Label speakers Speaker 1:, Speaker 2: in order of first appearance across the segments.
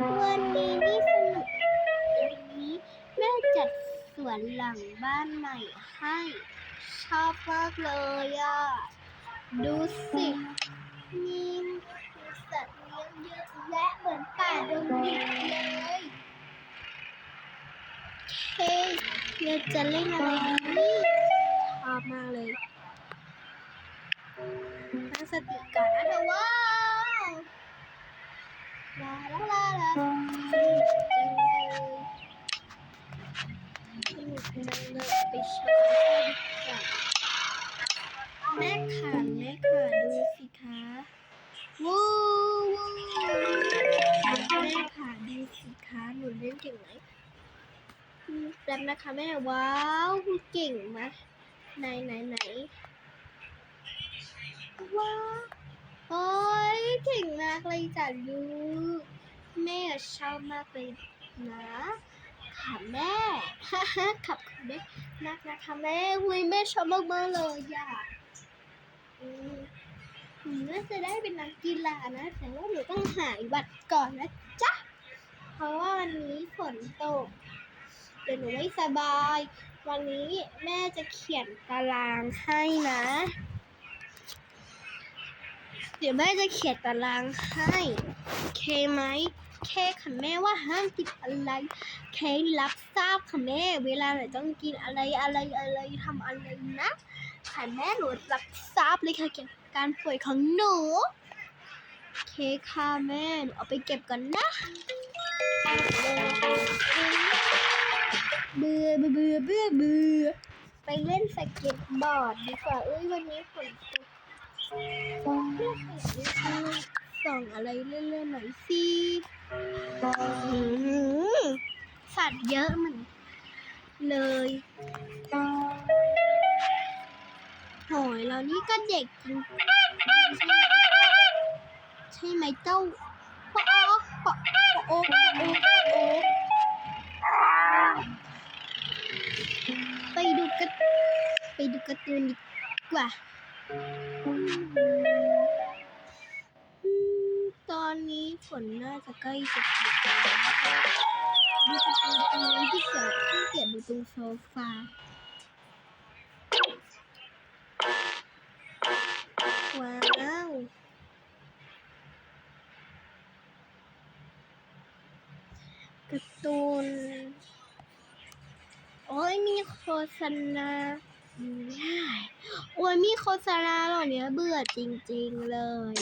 Speaker 1: วันนี้นี่สนุกวันนี้แม่จัดสวนหลังบ้านใหม่ให้ ชอบมากเลยอะ ดูสิมีสัตว์เลี้ยงเยอะแยะเหมือนป่าดงดิบเลยเฮ้ยเราจะเล่นอะไรดีชอบมากเลยตั้งสติก่อนนะเธอว้า แม่ค่ะแม่ค่ะดูสิคะวู้วู้แม่ค่ะดูสิคะหนูเล่นเก่งไหมแป๊บนะคะแม่ว้าวเก่งมากไหนไหนไหนว้าว โอ้ยเก่งมากเลยจ้ะลูก แม่ชอบมากเลยนะค่ะแม่ขับคุณแม่นักนะคะแม่หุยแม่ชอบมากมากเลยอะหนูน่าจะได้เป็นนักกีฬานะ แต่ว่าหนูต้องหายบัตรก่อนนะจ๊ะ เพราะว่าวันนี้ฝนตก เดี๋ยวหนูไม่สบาย วันนี้แม่จะเขียนตารางให้นะ เดี๋ยวแม่จะเขียนตารางให้เคไหมเคค่ะแม่ว่าห้ามกินอะไรเครับทราบค่ะแม่ เวลาไหนต้องกินอะไรอะไรอะไรทำอะไรนะค่ะแม่หนูรับทราบเลยค่ะเกี่ยวกับการป่วยของหนูเคค่ะแม่หนูเอาไปเก็บก่อนนะเบื่อเบื่อเบื่อเบื่อไปเล่นสเก็ตบอร์ดดีกว่าเอ้ยวันนี้ฝนตก ส่องอะไรเล่นๆหน่อยสิหือสัตว์เยอะเหมือนเลยโหยเรานี่ก็เด็กจริงใช่ไหมเจ้าปะโอปะโอปะโอปะโอไปดูกันไปดูการ์ตูนดีกว่า ตอนนี้ฝนน่าจะใกล้จะตกแล้วดูการ์ตูนตรงนี้ที่เกิดที่เกียดดูตรงโซฟาว้าวการ์ตูนโอ้ยมีโฆษณา โอ้ยมีโฆษณาเหล่านี้เบื่อจริงๆเลย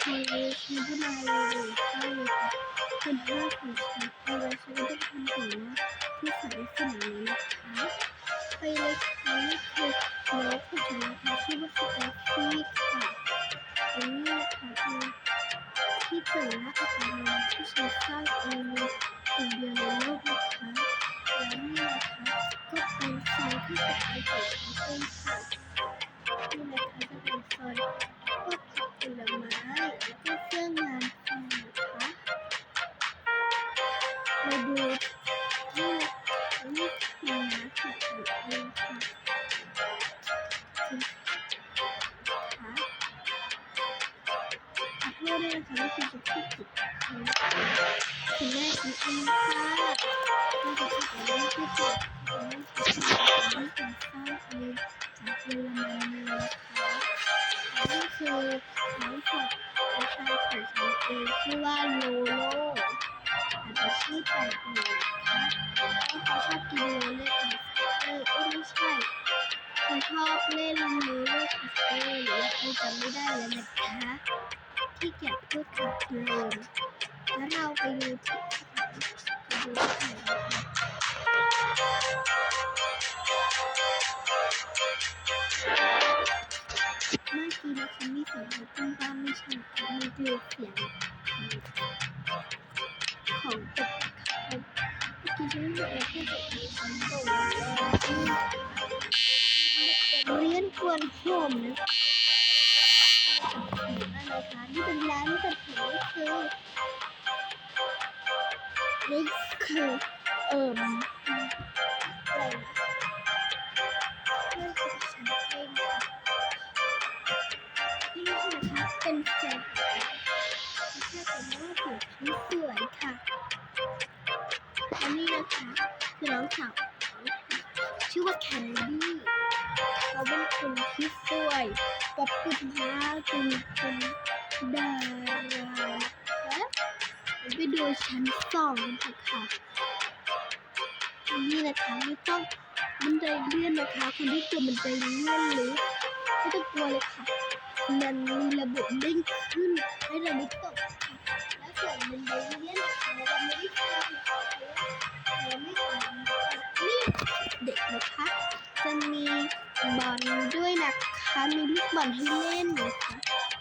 Speaker 1: ใครมีผู้นาเลยเข้าเลยค่ะเป็นภาพของฉัน ที่สบายของฉันเองค่ะนี่นะคะจะเป็นซอยพวกผักผลไม้แล้วก็เครื่องงานไฟนะคะมาดูที่นี่คือน้ำผักผลไม้ค่ะค่ะขอโทษด้วยนะคะที่คุณจะพูดผิดคุณแม่คุณอันค่ะที่จะพูดอะไรไม่พูดผิดคุณแม่คุณอัน นี่คือน้องผักประชาของฉันเองชื่อว่าโลโลอาจจะชื่อแปลกหน่อยนะคะเพราะเขาชอบกินโลเล่คัสเตอร์เอ้ยไม่ใช่เขาชอบเล่นโลเล่คัสเตอร์หรือว่าจำไม่ได้แล้วนะคะที่เกียจพูดขับเพลงแล้วเราไปดูที่ไปดูที่ มื่อกี้นะคะมีเสียงรถบ้านไม่ใช่มีคือเสียงของตกเมื่อกี้ฉันไม่ได้พูดกับฉันบอกเรียนกวนโฮมนะคะนี่เป็นร้านตัดผมนี่คือนี่คือเอ่อ คะคือน้องสาวของเขาค่ะชื่อว่าแคนดี้เขาเป็นคนที่สวยป๊อปปี้มาเป็นคนดารานะคะไปดูชั้นสองกันเถอะค่ะนนี้นะคะไม่ต้องบันไดเลื่อนนะคะคนที่เจอบันไดเลื่อนหรือไม่ต้องกลัวเลยค่ะ มันมีระบบเด้งขึ้น บอลให้เล่นนะคะ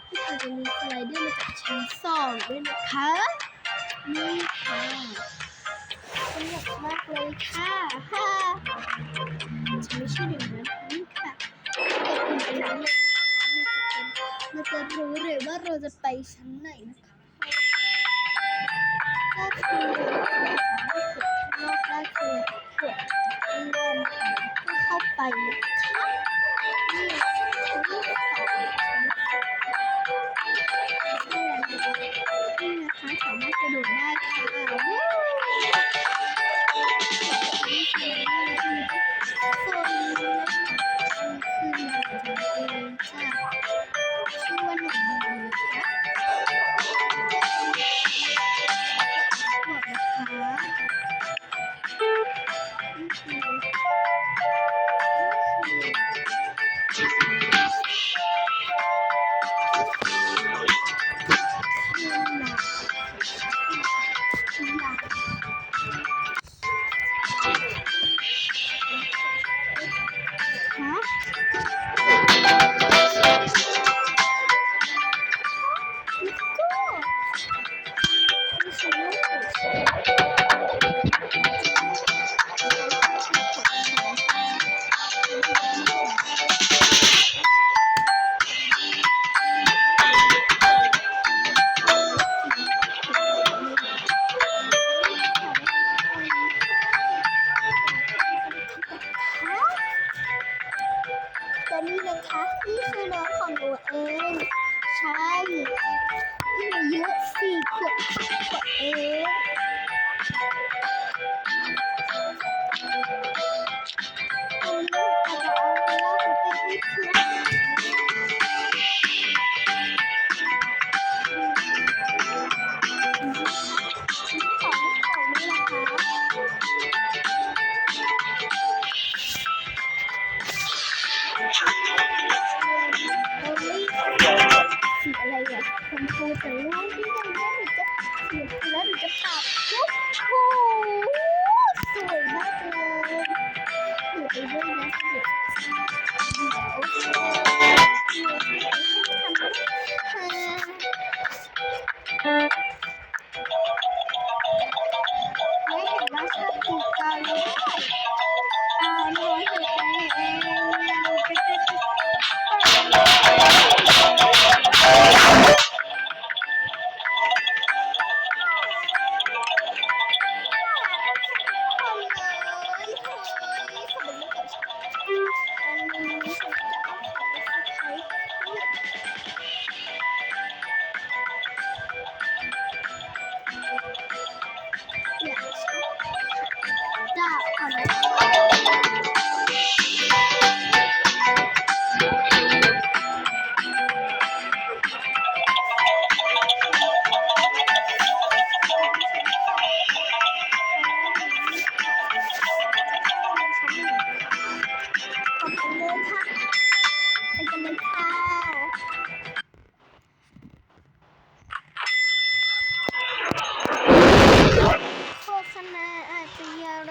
Speaker 1: ที่จะมีสไลเดอร์มาจากชั้นสองด้วยนะคะ นี่ค่ะสนุกมากเลยค่ะฮ่าฉันไม่ใช่เด็กนั้นนี่ค่ะกดปุ่มตรงนั้เลยนะคะจะเป็นเราจะรู้เลยว่าเราจะไปชั้นไหนนะคะก็คือราสามารกคือกดข้างนอกนะคะเพื่อเข้าไปนะคะนี่ นที่สองนี่นะคะสามารถกระโดดได้ค่ะ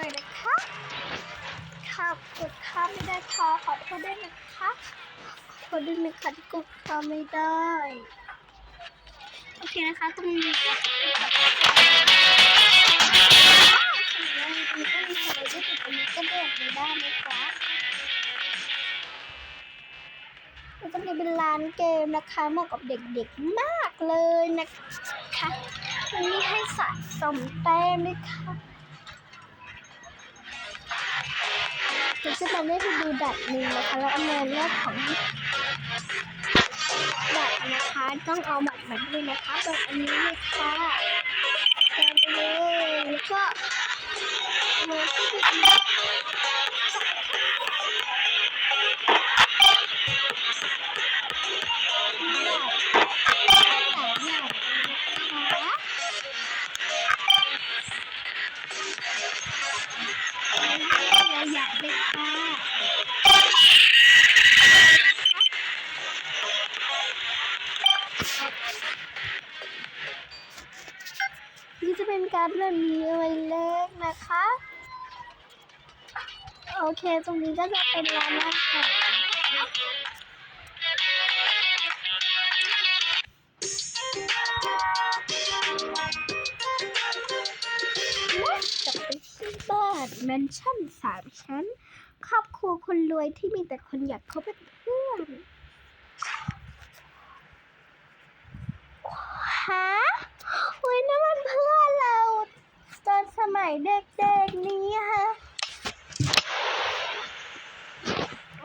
Speaker 1: น่อยนะคะค่ะกดข้ามไม่ได้ค่ะขอโทษด้วยนะคะขอโทษด้วยนะคะที่กดข้ามไม่ได้โอเคนะคะตรงนี้ก็มีอะไรด้วยแต่ตรงนี้ก็เดินไม่ได้นะคะแล้วก็มีเป็นร้านเกมนะคะเหมาะกับเด็กๆมากเลยนะคะมันมีให้สะสมแต้มด้วยค่ะ จะจะทำให้คุณดูดัดหนึ่งนะคะ แล้วเอามาเลือกของดัดนะคะ ต้องเอาบัตรมาด้วยนะคะแบบอันนี้นะคะแกนไปเลยแล้วก็มาที่ เค ตรงนี้ก็จะเป็นร้านอาหารและกลับไปที่บ้านแมนชั่นสามชั้น ครอบครัวคนรวยที่มีแต่คนอยากเขาเป็นเพื่อนฮะอุ้ยนั่นมันเพื่อนเรา ตอนสมัยเด็กๆนี้ฮะ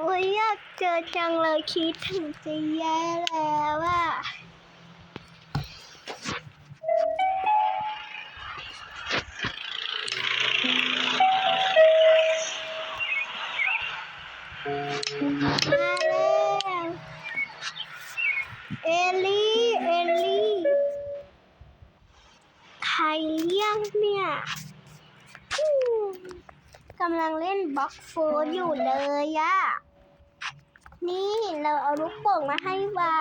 Speaker 1: อุ้ยอยากเจอจังเลยคิดถึงจะแย่แล้วอะมาแล้วเอลี่เอลี่ใครเรียกเนี่ยกำลังเล่นบล็อกโฟนอยู่เลยอะ นี่เราเอาลูกโป่งมาให้วา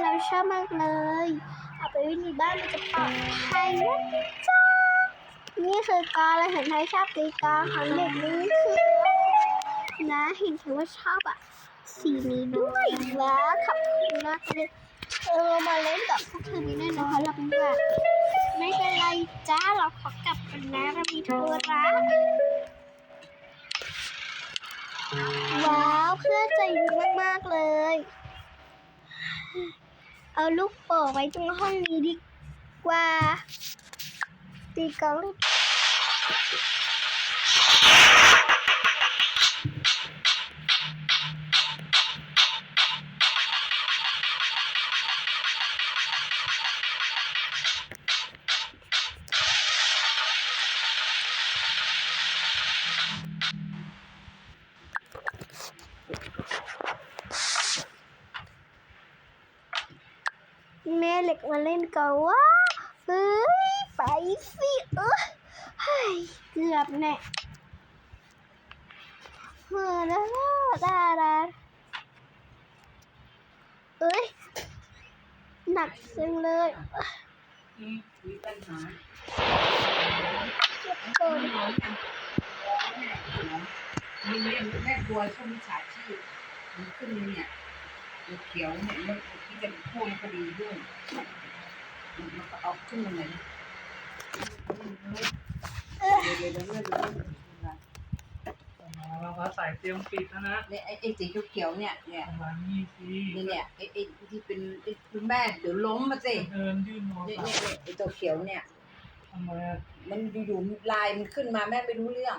Speaker 1: เราชอบมากเลย เอาไปไว้ในบ้านมันจะปลอดภัยนะจ๊ะนี่คือกอเราเห็นใครชอบตีกอของเด็กนี่คือนะเห็นถือว่าชอบอะสีนี้ด้วยว้าวขอบคุณมากเลยเออมาเล่นกับพวกเธอนี้แน่นอนเราเป็นแบบไม่เป็นไรจ้าเราขอกลับกันนะเรามีธุระ ว้าวเพื่อนใจดีมากๆเลย เอาลูกโป่งไว้ตรงห้องนี้ดีกว่าตีกอง กันว่าเฮ้ยไปสิเออเฮ้ยเกือบแน่เมื่อแล้วดาดาเอ้ยหนักจังเลย
Speaker 2: มีปัญหา
Speaker 1: เจ็บปวด
Speaker 2: ปัญหาอย่างมีเรื่องแม่บัวช่วงมิจฉาชีพมันขึ้นเนี่ยตัวเขียวเนี่ยมื่อที่จะพ่วงคดีด้วย มันก็เอาขึ้นมาเลยเดี๋ยวเดี๋ยวเดี๋ยวเดี๋ยว
Speaker 3: เราก็ใส่เตรียมปิดแล้วนะ
Speaker 2: เนี่ยไอ้ไอ้สีเขียวๆเนี่ยเนี่ย
Speaker 3: ประมาณนี้สิ
Speaker 2: นี่เนี่ยไอ้ไอ้ที่เป็นไอ้คุณแม่เดี๋ยวล้มมาสิ
Speaker 3: เดินยื่นมอ
Speaker 2: เน
Speaker 3: เนี่
Speaker 2: ยเนี่ยไอ้ตัวเขียวเนี่ย
Speaker 3: ทำไม
Speaker 2: มันอยู่ๆลายมันขึ้นมาแม่ไม่รู้เรื่อง